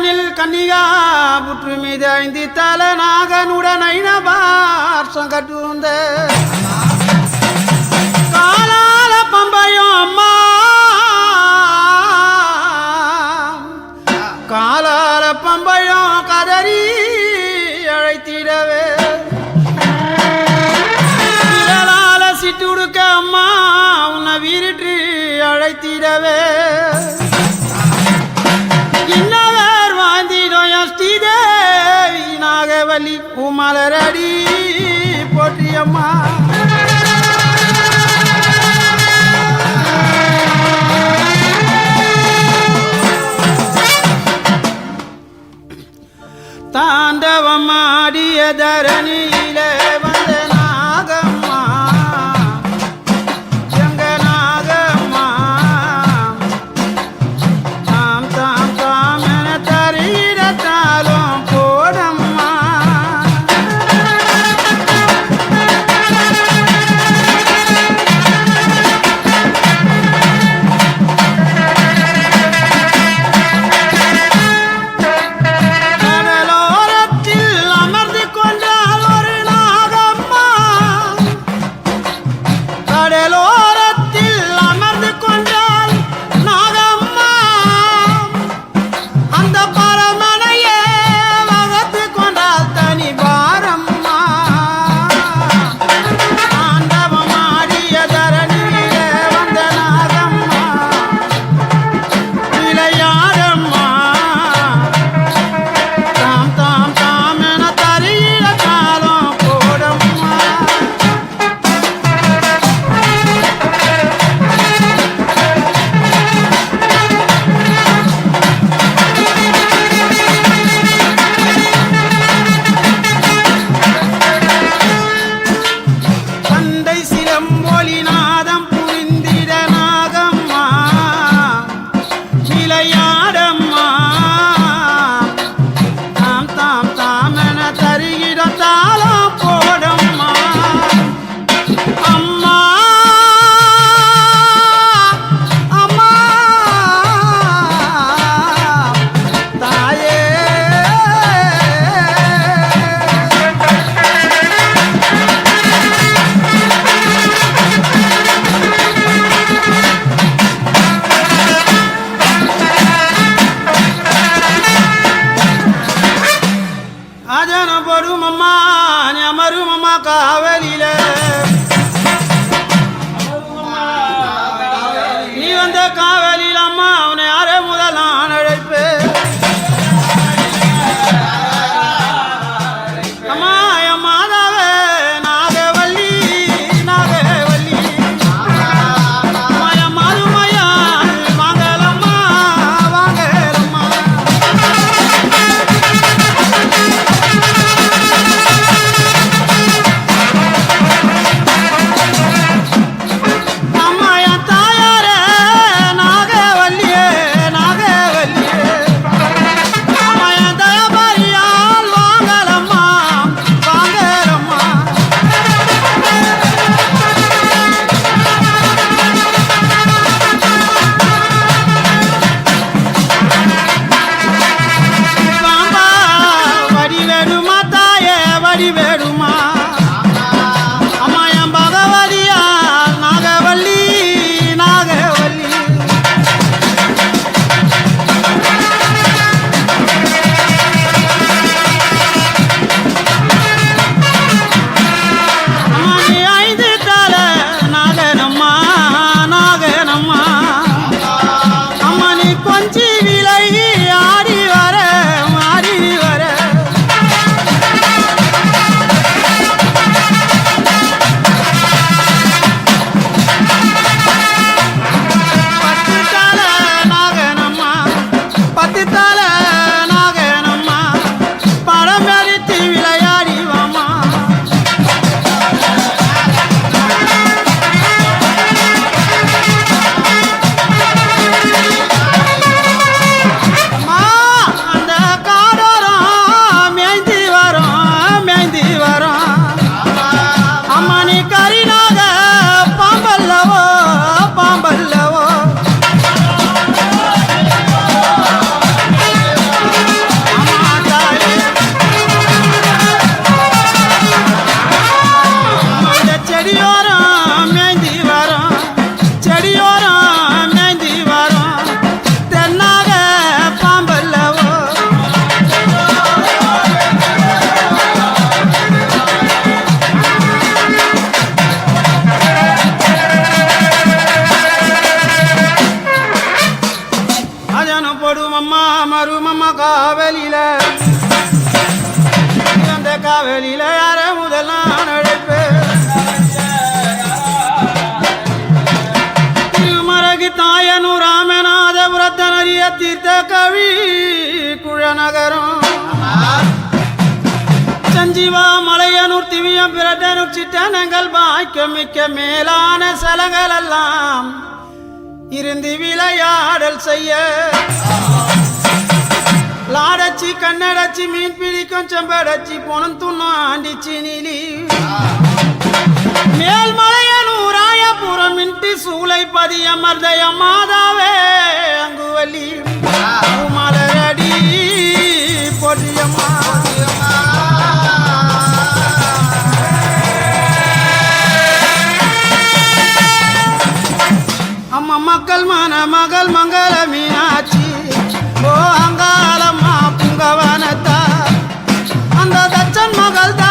கண்ணனில் கன்னிகா புற்று மீது ஐந்து தலநாகனுடனை நபார் சங்கட்டுந்த காலால பம்பையோ அம்மா அம்மா. தாண்டவமாடிய தரணி தீர்த்த கவி குழநகரம். சஞ்சீவா மலையனூர் திவியம் பிரட்டனூர் சிட்டனங்கள் பாய்க்க மிக்க மேலான சலங்கள் எல்லாம் இருந்து விளையாடல் செய்ய. லாடச்சி கண்ணடச்சி மீன் பிடிக்கும் செம்படச்சி பொணம் துண்ணாண்டிச்சி நீலி மேல்மலையனூராயபுரம் சூலமின்றி சூளை பதிய மர்தய மாதாவே அங்கு அங்குவலி மலரடி பொடியம்மா அம்மா மக்கள் மன மகள் மங்கள மீனாட்சி ஓ அங்காலம்மா புங்கவனத்தா. அந்த தச்சன் மகள் தான்